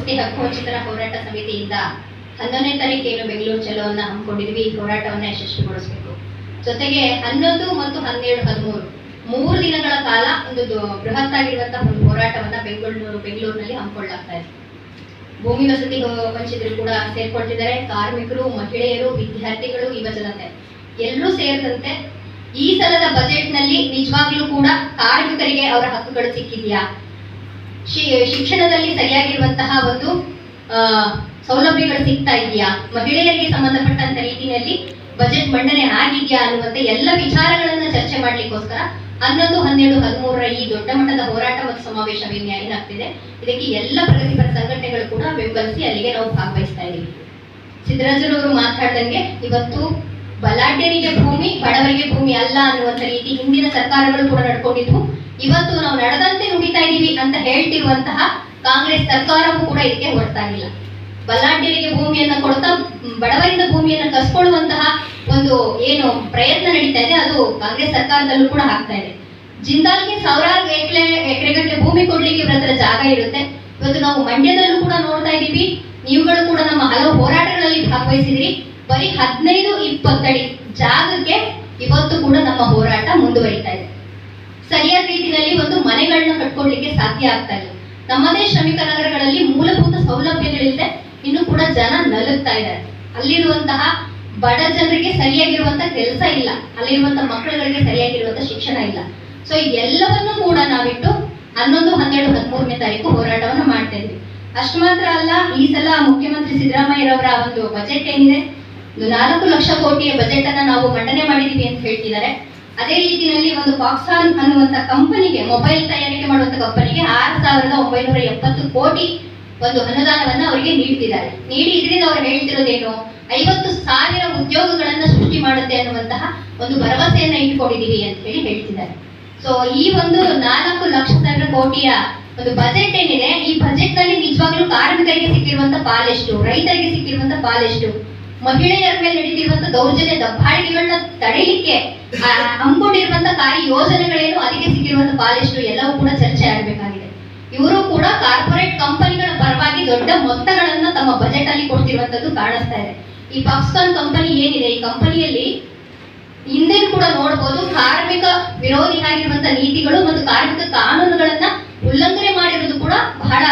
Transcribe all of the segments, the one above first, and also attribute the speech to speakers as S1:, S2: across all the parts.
S1: ವಸತಿ ಹಕ್ಕುವಂಚಿತರ ಹೋರಾಟ ಸಮಿತಿಯಿಂದ ಹನ್ನೊಂದನೇ ತಾರೀಕೇನು ಬೆಂಗಳೂರು ಚಲೋವನ್ನ ಹಮ್ಮಿಕೊಂಡಿದ್ವಿ. ಈ ಹೋರಾಟವನ್ನ ಯಶಸ್ವಿಗೊಳಿಸಬೇಕು. ಜೊತೆಗೆ ಹನ್ನೊಂದು ಮತ್ತು ಹನ್ನೆರಡು, ಹದಿಮೂರು ಮೂರು ದಿನಗಳ ಕಾಲ ಒಂದು ಬೃಹತ್ ಆಗಿರುವಂತಹ ಒಂದು ಹೋರಾಟವನ್ನ ಬೆಂಗಳೂರು, ಬೆಂಗಳೂರಿನಲ್ಲಿ ಹಮ್ಮಿಕೊಳ್ಳಲಾಗ್ತಾ ಇದೆ. ಭೂಮಿ ವಸತಿ ವಂಚಿತರು ಕೂಡ ಸೇರ್ಕೊಳ್ತಿದ್ದಾರೆ. ಕಾರ್ಮಿಕರು, ಮಹಿಳೆಯರು, ವಿದ್ಯಾರ್ಥಿಗಳು ಯುವ ಜನತೆ ಎಲ್ಲರೂ ಸೇರಿದಂತೆ ಈ ಸಲದ ಬಜೆಟ್ನಲ್ಲಿ ನಿಜವಾಗ್ಲೂ ಕೂಡ ಕಾರ್ಮಿಕರಿಗೆ ಅವರ ಹಕ್ಕುಗಳು ಸಿಕ್ಕಿದ್ಯಾ? ಶಿಕ್ಷಣದಲ್ಲಿ ಸರಿಯಾಗಿರುವಂತಹ ಒಂದು ಸೌಲಭ್ಯಗಳು ಸಿಗ್ತಾ ಇದೆಯಾ? ಮಹಿಳೆಯರಿಗೆ ಸಂಬಂಧಪಟ್ಟಂತ ರೀತಿಯಲ್ಲಿ ಬಜೆಟ್ ಮಂಡನೆ ಆಗಿದೆಯಾ ಅನ್ನುವಂತೆ ಎಲ್ಲ ವಿಚಾರಗಳನ್ನ ಚರ್ಚೆ ಮಾಡ್ಲಿಕ್ಕೋಸ್ಕರ ಹನ್ನೊಂದು, ಹನ್ನೆರಡು, ಹದಿಮೂರರ ಈ ದೊಡ್ಡ ಮಟ್ಟದ ಹೋರಾಟ ಮತ್ತು ಸಮಾವೇಶ ಏನಾಗ್ತಿದೆ? ಇದಕ್ಕೆ ಎಲ್ಲ ಪ್ರಗತಿಪರ ಸಂಘಟನೆಗಳು ಕೂಡ ಬೆಂಬಲಿಸಿ ಅಲ್ಲಿಗೆ ನಾವು ಭಾಗವಹಿಸ್ತಾ ಇದ್ದೀವಿ ಸಿದ್ದರಾಜರವರು ಮಾತಾಡ್ದಂಗೆ ಇವತ್ತು ಬಲಾಢ್ಯರಿಗೆ ಭೂಮಿ, ಬಡವರಿಗೆ ಭೂಮಿ ಅಲ್ಲ ಅನ್ನುವಂತ ರೀತಿ ಹಿಂದಿನ ಸರ್ಕಾರಗಳು ಕೂಡ ನಡ್ಕೊಂಡಿದ್ವು. ಇವತ್ತು ನಾವು ನಡೆದಂತೆ ನುಡಿತಾ ಇದ್ದೀವಿ ಅಂತ ಹೇಳ್ತಿರುವಂತಹ ಕಾಂಗ್ರೆಸ್ ಸರ್ಕಾರವೂ ಕೂಡ ಇದಕ್ಕೆ ಹೊರತಾಗಿಲ್ಲ ಬಲ್ಲಾಢ್ಯರಿಗೆ ಭೂಮಿಯನ್ನ ಕೊಡ್ತಾ, ಬಡವರಿಂದ ಭೂಮಿಯನ್ನ ಕಸ್ಕೊಳ್ಳುವಂತಹ ಒಂದು ಏನು ಪ್ರಯತ್ನ ನಡೀತಾ ಇದೆ, ಅದು ಕಾಂಗ್ರೆಸ್ ಸರ್ಕಾರದಲ್ಲೂ ಕೂಡ ಆಗ್ತಾ ಇದೆ. ಜಿಂದಾಲ್ಗೆ ಸಾವಿರಾರು ಎಕರೆ, ಎಕರೆಗಟ್ಟಲೆ ಭೂಮಿ ಕೊಡ್ಲಿಕ್ಕೆ ಇವ್ರ ಜಾಗ ಇರುತ್ತೆ. ಇವತ್ತು ನಾವು ಮಂಡ್ಯದಲ್ಲೂ ಕೂಡ ನೋಡ್ತಾ ಇದ್ದೀವಿ. ನೀವುಗಳು ಕೂಡ ನಮ್ಮ ಹಲವು ಹೋರಾಟಗಳಲ್ಲಿ ಭಾಗವಹಿಸಿದಿರಿ. ಬರೀ ಹದಿನೈದು ಇಪ್ಪತ್ತಡಿ ಜಾಗಕ್ಕೆ ಇವತ್ತು ಕೂಡ ನಮ್ಮ ಹೋರಾಟ ಮುಂದುವರಿತಾ ಇದೆ. ಸರಿಯಾದ ರೀತಿಯಲ್ಲಿ ಒಂದು ಮನೆಗಳನ್ನ ಕಟ್ಕೊಳ್ಳಿಕ್ಕೆ ಸಾಧ್ಯ ಆಗ್ತಾ ಇಲ್ಲ. ನಮ್ಮದೇ ಶ್ರಮಿಕ ನಗರಗಳಲ್ಲಿ ಮೂಲಭೂತ ಸೌಲಭ್ಯಗಳಿಲ್ಲದೆ ಇನ್ನು ಕೂಡ ಜನ ನಲುಗ್ತಾ ಇದ್ದಾರೆ. ಅಲ್ಲಿರುವಂತಹ ಬಡ ಜನರಿಗೆ ಸರಿಯಾಗಿರುವಂತ ಕೆಲಸ ಇಲ್ಲ. ಅಲ್ಲಿರುವಂತಹ ಮಕ್ಕಳುಗಳಿಗೆ ಸರಿಯಾಗಿರುವಂತ ಶಿಕ್ಷಣ ಇಲ್ಲ. ಸೊ ಎಲ್ಲವನ್ನೂ ಕೂಡ ನಾವಿಟ್ಟು ಹನ್ನೊಂದು, ಹನ್ನೆರಡು, ಹದಿಮೂರನೇ ತಾರೀಕು ಹೋರಾಟವನ್ನು ಮಾಡ್ತಾ ಇದ್ವಿ. ಅಷ್ಟು ಮಾತ್ರ ಅಲ್ಲ, ಈ ಸಲ ಮುಖ್ಯಮಂತ್ರಿ ಸಿದ್ದರಾಮಯ್ಯರವರ ಒಂದು ಬಜೆಟ್ ಏನಿದೆ? ಒಂದು ನಾಲ್ಕು ಲಕ್ಷ ಕೋಟಿಯ ಬಜೆಟ್ ಅನ್ನ ನಾವು ಮಂಡನೆ ಮಾಡಿದೀವಿ ಅಂತ ಹೇಳ್ತಿದ್ದಾರೆ. ಅದೇ ರೀತಿಯಲ್ಲಿ ಒಂದು ಪಾಕ್ಸಾನ್ ಅನ್ನುವಂತ ಕಂಪನಿಗೆ ಮೊಬೈಲ್ ತಯಾರಿಕೆ ಮಾಡುವಂತ ಕಂಪನಿಗೆ ಆರು ಸಾವಿರದ ಒಂಬೈನೂರ ಎಪ್ಪತ್ತು ಕೋಟಿ ಒಂದು ಅನುದಾನವನ್ನ ಅವರಿಗೆ ನೀಡ್ತಿದ್ದಾರೆ. ನೀಡಿ, ಇದರಿಂದ ಅವರು ಹೇಳ್ತಿರೋದೇನು? ಐವತ್ತು ಸಾವಿರ ಉದ್ಯೋಗಗಳನ್ನ ಸೃಷ್ಟಿ ಮಾಡುತ್ತೆ ಅನ್ನುವಂತಹ ಒಂದು ಭರವಸೆಯನ್ನ ಇಟ್ಕೊಂಡಿದ್ದೀವಿ ಅಂತ ಹೇಳಿ ಹೇಳ್ತಿದ್ದಾರೆ. ಸೊ ಈ ಒಂದು ನಾಲ್ಕು ಲಕ್ಷ ಸಾವಿರ ಕೋಟಿಯ ಒಂದು ಬಜೆಟ್ ಏನಿದೆ, ಈ ಬಜೆಟ್ನಲ್ಲಿ ನಿಜವಾಗ್ಲೂ ಕಾರ್ಮಿಕರಿಗೆ ಸಿಕ್ಕಿರುವಂತ ಪಾಲೆಷ್ಟು, ರೈತರಿಗೆ ಸಿಕ್ಕಿರುವಂತ ಪಾಲೆಷ್ಟು ಮಹಿಳೆಯರ ಮೇಲೆ ನಡೀತಿರುವಂತ ದೌರ್ಜನ್ಯ, ದಬ್ಬಾಳಿಕೆಗಳನ್ನ ತಡೀಲಿಕ್ಕೆ ಹಮ್ಮಿಕೊಂಡಿರುವಂತ ಕಾರ್ಯ ಯೋಜನೆಗಳೇನು ಅದಕ್ಕೆ ಸಿಕ್ಕಿರುವಂತ ಪಾಲೆಷ್ಟು ಎಲ್ಲವೂ ಕೂಡ ಚರ್ಚೆ ಆಗಬೇಕಾಗಿದೆ. ಇವರು ಕೂಡ ಕಾರ್ಪೊರೇಟ್ ಕಂಪನಿಗಳ ಪರವಾಗಿ ದೊಡ್ಡ ಮೊತ್ತಗಳನ್ನ ತಮ್ಮ ಬಜೆಟ್ ಅಲ್ಲಿ ಕೊಡ್ತಿರುವಂತದ್ದು ಕಾಣಿಸ್ತಾ ಇದೆ. ಈ ಪಾಕ್ಸ್ಕಾನ್ ಕಂಪನಿ ಏನಿದೆ? ಈ ಕಂಪನಿಯಲ್ಲಿ ಹಿಂದೆ ಕೂಡ ನೋಡಬಹುದು ಕಾರ್ಮಿಕ ವಿರೋಧಿ ನೀತಿಗಳು ಮತ್ತು ಕಾರ್ಮಿಕ ಕಾನೂನುಗಳನ್ನ ಉಲ್ಲಂಘನೆ ಮಾಡಿರೋದು ಕೂಡ ಬಹಳ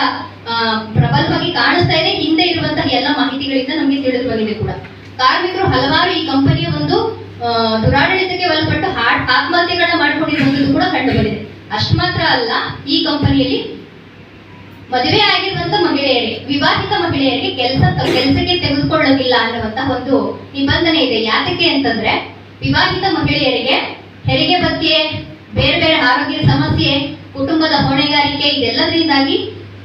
S1: ಪ್ರಬಲವಾಗಿ ಕಾಣಿಸ್ತಾ ಇದೆ. ಹಿಂದೆ ಇರುವಂತಹ ಎಲ್ಲ ಮಾಹಿತಿಗಳಿಂದ ನಮಗೆ ತಿಳಿದು ಬಂದಿದೆ ಕೂಡ. ಕಾರ್ಮಿಕರು ಹಲವಾರು ಈ ಕಂಪನಿಯ ಒಂದು ದುರಾಡಳಿತಕ್ಕೆ ಒಳಪಟ್ಟು ಆತ್ಮಹತ್ಯೆಗಳನ್ನ ಮಾಡಿಕೊಂಡಿರುವಂತದ್ದು ಕೂಡ ಕಂಡು ಬಂದಿದೆ. ಅಷ್ಟು ಮಾತ್ರ ಅಲ್ಲ, ಈ ಕಂಪನಿಯಲ್ಲಿ ಮದುವೆ ಆಗಿರುವಂತ ಮಹಿಳೆಯರಿಗೆ, ವಿವಾಹಿತ ಮಹಿಳೆಯರಿಗೆ ಕೆಲಸ ಕೆಲಸಕ್ಕೆ ತೆಗೆದುಕೊಳ್ಳೋದಿಲ್ಲ ಅನ್ನುವಂತಹ ಒಂದು ನಿಬಂಧನೆ ಇದೆ. ಯಾತಕ್ಕೆ ಅಂತಂದ್ರೆ, ವಿವಾಹಿತ ಮಹಿಳೆಯರಿಗೆ ಹೆರಿಗೆ ಬಗ್ಗೆ ಬೇರೆ ಬೇರೆ ಆರೋಗ್ಯ ಸಮಸ್ಯೆ, ಕುಟುಂಬದ ಹೊಣೆಗಾರಿಕೆ, ಇದೆಲ್ಲದರಿಂದಾಗಿ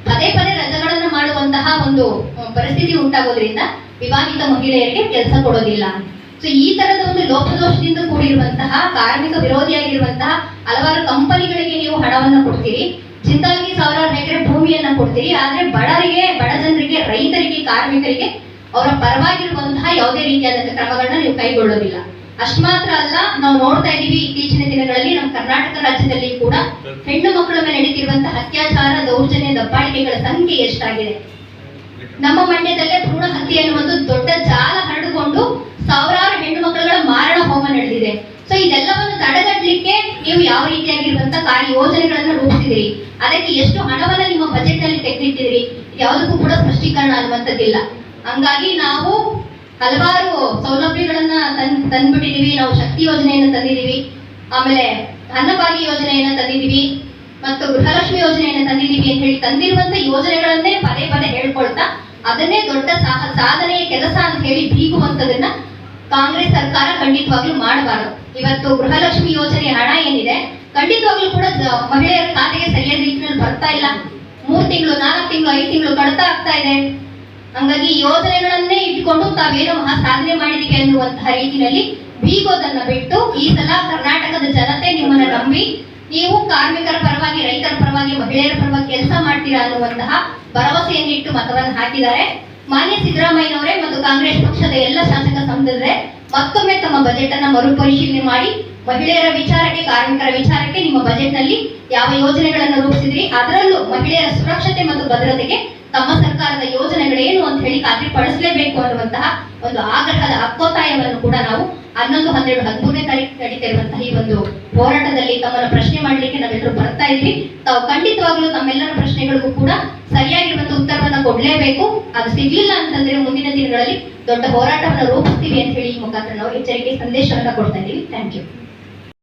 S1: ಪದೇ ಪದೇ ರಜೆಗಳನ್ನು ಮಾಡುವಂತಹ ಒಂದು ಪರಿಸ್ಥಿತಿ ಉಂಟಾಗೋದ್ರಿಂದ ವಿವಾಹಿತ ಮಹಿಳೆಯರಿಗೆ ಕೆಲಸ ಕೊಡೋದಿಲ್ಲ. ಸೊ ಈ ತರದ ಒಂದು ಲೋಪದೋಷದಿಂದ ಕೂಡಿರುವಂತಹ ಕಾರ್ಮಿಕ ವಿರೋಧಿಯಾಗಿರುವಂತಹ ಹಲವಾರು ಕಂಪನಿಗಳಿಗೆ ನೀವು ಹಣವನ್ನು ಕೊಡ್ತೀರಿ. ಜಿಂದಾಲ್ಗೆ ಸಾವಿರಾರು ಎಕರೆ ಭೂಮಿಯನ್ನ ಕೊಡ್ತೀರಿ. ಆದ್ರೆ ಬಡರಿಗೆ ಬಡ ಜನರಿಗೆ ರೈತರಿಗೆ ಕಾರ್ಮಿಕರಿಗೆ ಅವರ ಪರವಾಗಿರುವಂತಹ ಯಾವುದೇ ರೀತಿಯಾದಂತಹ ಕ್ರಮಗಳನ್ನ ನೀವು ಕೈಗೊಳ್ಳೋದಿಲ್ಲ. ಅಷ್ಟು ಮಾತ್ರ ಅಲ್ಲ ನಾವು ನೋಡ್ತಾ ಇದೀವಿ ಇತ್ತೀಚಿನ ದಿನಗಳಲ್ಲಿ ನಮ್ಮ ಕರ್ನಾಟಕ ರಾಜ್ಯದಲ್ಲಿ ಕೂಡ ಹೆಣ್ಣು ಮಕ್ಕಳ ಮೇಲೆ ನಡೀತಿರುವಂತಹ ಅತ್ಯಾಚಾರ ದೌರ್ಜನ್ಯ ದಬ್ಬಾಳಿಕೆಗಳ ಸಂಖ್ಯೆ ಎಷ್ಟಾಗಿದೆ? ನಮ್ಮ ಮಂಡ್ಯದಲ್ಲೇ ಭ್ರೂಣ ಹತ್ಯೆ ಅನ್ನುವುದು ದೊಡ್ಡ ಜಾಲ ಹರಡಿಕೊಂಡು ಸಾವಿರಾರು ಹೆಣ್ಣು ಮಕ್ಕಳುಗಳ ಮಾರಣ ಹೋಮ ನಡೆದಿದೆ. ಸೊ ಇದೆಲ್ಲವನ್ನು ತಡೆಗಟ್ಟಲಿಕ್ಕೆ ನೀವು ಯಾವ ರೀತಿಯಾಗಿರುವಂತ ಕಾರ್ಯ ಯೋಜನೆಗಳನ್ನು ರೂಪಿಸಿದಿರಿ? ಅದಕ್ಕೆ ಎಷ್ಟು ಹಣವನ್ನ ನಿಮ್ಮ ಬಜೆಟ್ನಲ್ಲಿ ತೆಗೆದಿಟ್ಟಿದಿರಿ? ಯಾವುದಕ್ಕೂ ಕೂಡ ಸ್ಪಷ್ಟೀಕರಣ ಅನ್ನುವಂಥದ್ದಿಲ್ಲ ಹಂಗಾಗಿ ನಾವು ಹಲವಾರು ಸೌಲಭ್ಯಗಳನ್ನ ತನ್ ತಂದ್ಬಿಟ್ಟಿದೀವಿ. ನಾವು ಶಕ್ತಿ ಯೋಜನೆಯನ್ನು ತಂದಿದೀವಿ. ಆಮೇಲೆ ಅನ್ನಭಾಗ್ಯ ಯೋಜನೆಯನ್ನ ತಂದಿದೀವಿ. ಮತ್ತು ಗೃಹಲಕ್ಷ್ಮಿ ಯೋಜನೆಯನ್ನ ತಂದಿದೀವಿ ಅಂತ ಹೇಳಿ ತಂದಿರುವಂತ ಯೋಜನೆಗಳನ್ನೇ ಪದೇ ಪದೇ ಹೇಳ್ಕೊಳ್ತಾ ಅದನ್ನೇ ದೊಡ್ಡ ಸಾಹ, ಸಾಧನೆಯ ಕೆಲಸ ಅಂತ ಹೇಳಿ ಬೀಗುವಂತದನ್ನ ಕಾಂಗ್ರೆಸ್ ಸರ್ಕಾರ ಖಂಡಿತವಾಗ್ಲೂ ಮಾಡಬಾರದು. ಇವತ್ತು ಗೃಹಲಕ್ಷ್ಮಿ ಯೋಜನೆ ಹಣ ಏನಿದೆ, ಖಂಡಿತವಾಗ್ಲೂ ಕೂಡ ಮಹಿಳೆಯರ ಖಾತೆಗೆ ಸರಿಯಾದ ರೀತಿಯಲ್ಲಿ ಬರ್ತಾ ಇಲ್ಲ. ಮೂರ್ ತಿಂಗಳು, ನಾಲ್ಕು ತಿಂಗಳು, ಐದು ತಿಂಗಳು ಕಡಿತ ಆಗ್ತಾ ಇದೆ. ಹಂಗಾಗಿ ಯೋಜನೆಗಳನ್ನೇ ಇಟ್ಕೊಂಡು ತಾವೇನೋ ಮಹಾ ಸಾಧನೆ ಮಾಡಿದೀವಿ ಅನ್ನುವಂತಹ ರೀತಿಯಲ್ಲಿ ಬೀಗೋದನ್ನ ಬಿಟ್ಟು ಈ ಸಲ ಕರ್ನಾಟಕದ ಜನತೆ ನಿಮ್ಮನ್ನ ನಂಬಿ ನೀವು ಕಾರ್ಮಿಕರ ಪರವಾಗಿ, ರೈತರ ಪರವಾಗಿ, ಮಹಿಳೆಯರ ಪರವಾಗಿ ಕೆಲಸ ಮಾಡ್ತೀರಾ ಅನ್ನುವಂತಹ ಭರವಸೆಯನ್ನಿಟ್ಟು ಮತವನ್ನು ಹಾಕಿದ್ದಾರೆ. ಮಾನ್ಯ ಸಿದ್ದರಾಮಯ್ಯನವರೇ ಮತ್ತು ಕಾಂಗ್ರೆಸ್ ಪಕ್ಷದ ಎಲ್ಲ ಶಾಸಕ ಸಂಸದರೇ ಮತ್ತೊಮ್ಮೆ ತಮ್ಮ ಬಜೆಟ್ ಅನ್ನ ಮರುಪರಿಶೀಲನೆ ಮಾಡಿ, ಮಹಿಳೆಯರ ವಿಚಾರಕ್ಕೆ ಕಾರ್ಮಿಕರ ವಿಚಾರಕ್ಕೆ ನಿಮ್ಮ ಬಜೆಟ್ನಲ್ಲಿ ಯಾವ ಯೋಜನೆಗಳನ್ನು ರೂಪಿಸಿದ್ರಿ, ಅದರಲ್ಲೂ ಮಹಿಳೆಯರ ಸುರಕ್ಷತೆ ಮತ್ತು ಭದ್ರತೆಗೆ ತಮ್ಮ ಸರ್ಕಾರದ ಯೋಜನೆಗಳೇನು ಅಂತ ಹೇಳಿ ಖಾತ್ರಿಪಡಿಸಲೇಬೇಕು ಅನ್ನುವಂತಹ ಒಂದು ಆಗ್ರಹದ ಹಕ್ಕೊತ್ತಾಯವನ್ನು ಕೂಡ ನಾವು ಹನ್ನೊಂದು, ಹನ್ನೆರಡು, ಹದಿಮೂರನೇ ತಾರೀಕು ನಡೀತಿರುವಂತಹ ಈ ಒಂದು ಹೋರಾಟದಲ್ಲಿ ತಮ್ಮನ್ನು ಪ್ರಶ್ನೆ ಮಾಡಲಿಕ್ಕೆ ನಾವೆಲ್ಲರೂ ಬರ್ತಾ ಇದ್ವಿ. ತಾವು ಖಂಡಿತವಾಗ್ಲೂ ತಮ್ಮೆಲ್ಲರ ಪ್ರಶ್ನೆಗಳಿಗೂ ಕೂಡ ಸರಿಯಾಗಿರುವಂತಹ ಉತ್ತರವನ್ನ ಕೊಡ್ಲೇಬೇಕು. ಅದು ಸಿಗ್ಲಿಲ್ಲ ಅಂತಂದ್ರೆ ಮುಂದಿನ ದಿನಗಳಲ್ಲಿ ದೊಡ್ಡ ಹೋರಾಟವನ್ನು ರೂಪಿಸ್ತೀವಿ ಅಂತ ಹೇಳಿ ಈ ಮುಖಾಂತರ ನಾವು ಎಚ್ಚರಿಕೆ ಸಂದೇಶವನ್ನ ಕೊಡ್ತಾ ಇದ್ದೀವಿ. Thank you